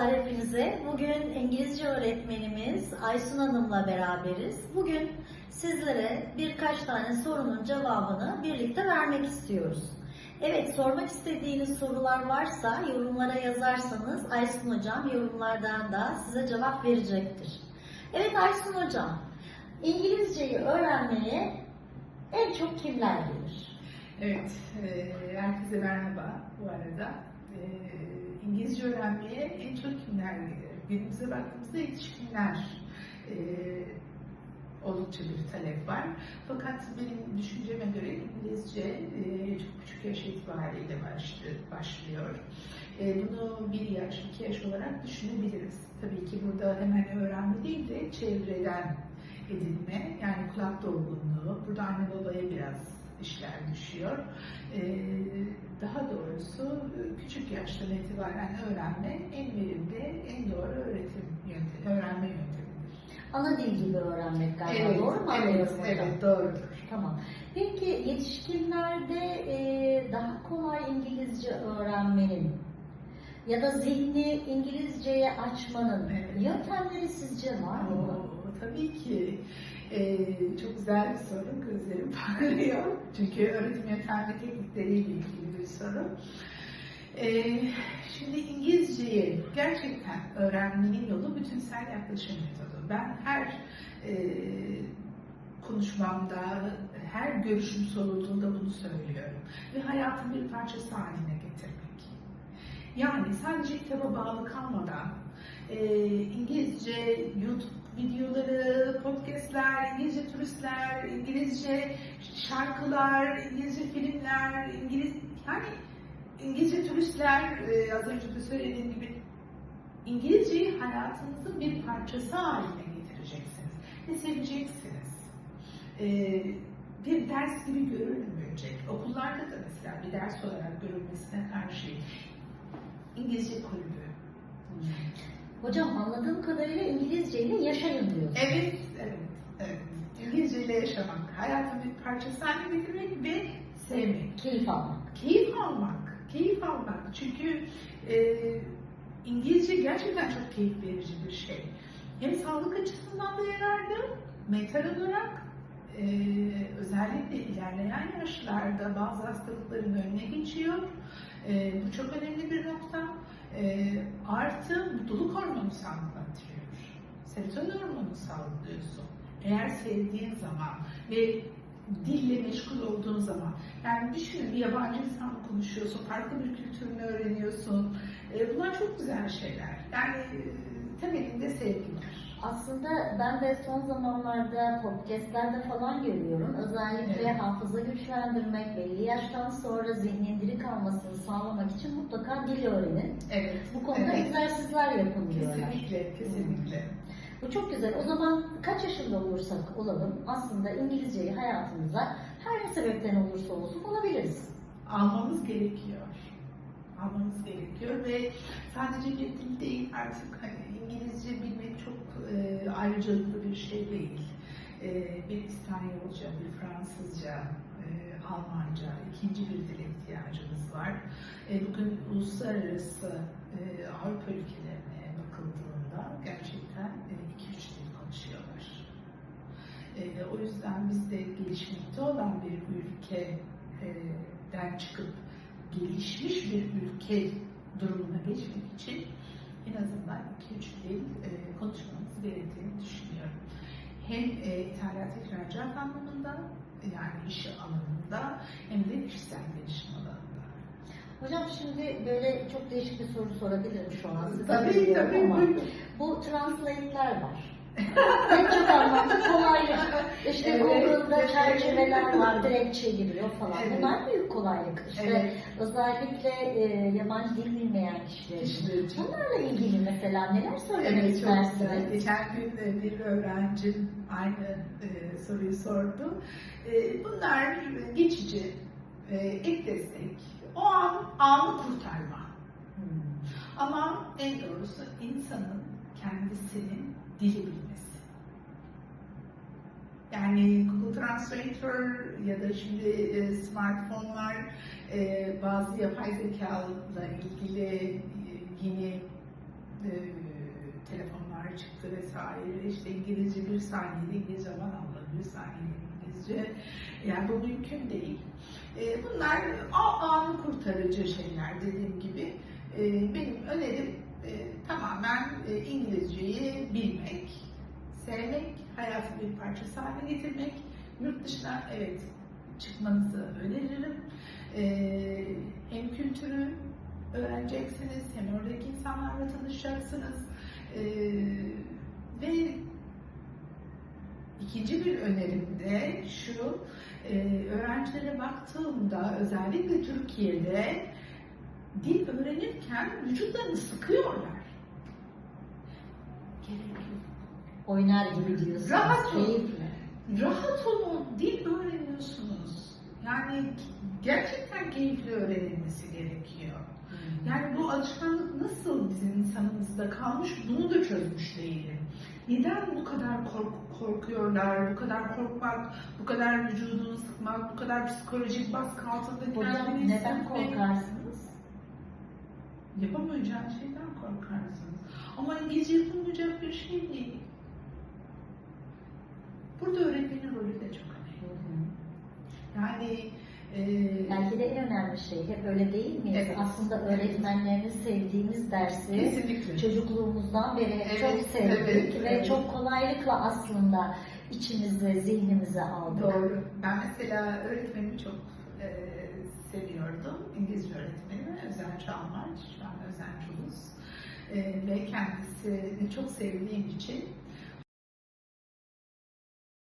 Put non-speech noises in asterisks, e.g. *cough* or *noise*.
Merhabalar hepinize. Bugün İngilizce öğretmenimiz Aysun Hanım'la beraberiz. Bugün sizlere birkaç tane sorunun cevabını birlikte vermek istiyoruz. Evet, sormak istediğiniz sorular varsa yorumlara yazarsanız Aysun Hocam yorumlardan da size cevap verecektir. Evet Aysun Hocam, İngilizceyi öğrenmeye en çok kimler gelir? Evet, e, herkese merhaba bu arada. E, İngilizce öğrenmeye en çok kimler gelir? Günümüze baktığımızda yetişkinler e, oldukça bir talep var. Fakat benim düşünceme göre İngilizce e, çok küçük yaş itibariyle başlıyor. E, bunu bir yaş, iki yaş olarak düşünebiliriz. Tabii ki burada hemen öğrenme değil de çevreden edinme, yani kulak dolgunluğu. Burada anne babaya biraz işler düşüyor. Ee, daha doğrusu e, küçük yaştan itibaren öğrenme en verimli, en doğru öğretim yöntemi, öğrenme yöntemidir. Ana dil gibi öğrenmek galiba, doğru mu evet, anlıyorum hocam? evet, doğrudur. Tamam. Peki yetişkinlerde e, daha kolay İngilizce öğrenmenin ya da zihni İngilizceye açmanın Evet. yöntemleri sizce var mı? Oo, tabii ki. Ee, çok güzel bir soru, gözlerim *laughs* parlıyor. Çünkü öğretim yöntemi teknikleriyle ilgili bir soru. Ee, şimdi İngilizceyi gerçekten öğrenmenin yolu bütünsel yaklaşım metodu. Ben her e, konuşmamda, her görüşüm sorulduğunda bunu söylüyorum. Ve hayatın bir parçası haline getirmek. Yani sadece kitaba bağlı kalmadan e, İngilizce YouTube videoları, podcastler, İngilizce turistler, İngilizce şarkılar, İngilizce filmler, İngiliz yani İngilizce turistler e, az önce de söylediğim gibi İngilizceyi hayatınızın bir parçası haline getireceksiniz ve seveceksiniz. E, bir ders gibi görülmeyecek. Okullarda da mesela bir ders olarak görülmesine karşı İngilizce kulübü, Hocam anladığım kadarıyla İngilizce ile yaşayın diyorsunuz. Evet, evet, evet. İngilizce ile yaşamak, hayatın bir parçası haline getirmek ve sevmek. Keyif almak. Keyif almak, keyif almak. Çünkü e, İngilizce gerçekten çok keyif verici bir şey. Hem sağlık açısından da yararlı, mental olarak e, özellikle ilerleyen yaşlarda bazı hastalıkların önüne geçiyor. E, bu çok önemli bir nokta. E, artı mutluluk hormonu salgılatıyor. Serotonin hormonu salgılıyorsun. Eğer sevdiğin zaman ve dille meşgul olduğun zaman. Yani düşünün bir yabancı insan konuşuyorsun, farklı bir kültürünü öğreniyorsun. E, bunlar çok güzel şeyler. Yani e, temelinde sevgi var. Aslında ben de son zamanlarda podcastlerde falan görüyorum. Özellikle Evet. hafıza güçlendirmek, belli yaştan sonra zihnin diri kalmasını sağlamak için mutlaka dil öğrenin. Evet. Bu konuda evet. egzersizler yapın diyorlar. Kesinlikle, kesinlikle. Bu çok güzel. O zaman kaç yaşında olursak olalım aslında İngilizceyi hayatımıza her ne sebepten olursa olsun alabiliriz. Almamız gerekiyor. Almamız gerekiyor ve sadece dil değil artık hani İngilizce bilmek çok e, ayrıcalıklı bir şey değil. E, bir İspanyolca, bir Fransızca, e, Almanca, ikinci bir dile ihtiyacımız var. E, bugün uluslararası e, Avrupa ülkelerine bakıldığında gerçekten e, iki üç dil konuşuyorlar. E, o yüzden biz de gelişmekte olan bir ülkeden çıkıp gelişmiş bir ülke durumuna geçmek için en azından iki üç dil e, konuşmamız gerektiğini düşünüyorum. Hem e, ithalat ihracat anlamında yani iş alanında hem de kişisel gelişim alanında. Hocam şimdi böyle çok değişik bir soru sorabilirim şu an size. Tabii tabii ama. Bu translate'ler var. Pek çok anlamda kolaylık. İşte Evet, Google'da çerçeveler var, direkt çeviriyor falan. Evet. Bunlar büyük kolaylık. İşte Evet. özellikle e, yabancı dil bilmeyen kişiler için. İçin. Bunlarla ilgili mesela neler söylemek Evet istersiniz? Geçen gün e, bir öğrencim aynı e, soruyu sordu. E, bunlar geçici, e, ek destek, o an anı kurtarma. Hmm. Ama en doğrusu insanın kendisinin dili bilmesi. Yani Google Translator ya da şimdi e, smartphone'lar e, bazı yapay zeka ile ilgili e, yeni e, çıktı vesaire. İşte İngilizce bir saniyede İngilizce aman Allah'ım bir saniyede İngilizce. Yani bu mümkün değil. E, bunlar anı kurtarıcı şeyler dediğim gibi. E, benim önerim e, tamamen e, İngilizceyi bilmek, sevmek, hayatın bir parçası haline getirmek. Yurt dışına evet çıkmanızı öneririm. Ee, hem kültürü öğreneceksiniz, hem oradaki insanlarla tanışacaksınız. Ee, ve ikinci bir önerim de şu, e, öğrencilere baktığımda özellikle Türkiye'de dil öğrenirken vücutlarını sıkıyorlar. Gerek yok. Oynar gibi diyorsunuz. Rahat ol. Keyifli. Rahat olun, dil öğreniyorsunuz. Yani gerçekten keyifli öğrenilmesi gerekiyor. Yani bu alışkanlık nasıl bizim insanımızda kalmış bunu da çözmüş değilim. Neden bu kadar kork- korkuyorlar, bu kadar korkmak, bu kadar vücudunu sıkmak, bu kadar psikolojik baskı altında Hocam kendini neden hissetmek? Korkarsınız? Yapamayacağın şeyden korkarsınız. Ama İngilizce yapılmayacak bir şey değil. Burada öğretmenin rolü de çok önemli. Yani e, Belki de en önemli şey hep öyle değil miyiz? Evet. Aslında öğretmenlerini sevdiğimiz dersi kesinlikle. çocukluğumuzdan beri Evet, çok sevdik evet, ve evet. çok kolaylıkla aslında içimize, zihnimize aldık. Doğru. Ben mesela öğretmenimi çok e, seviyordum. İngilizce öğretmenimi Özen Çağlar. Şu an Özen Çuluz. E, ve kendisini çok sevdiğim için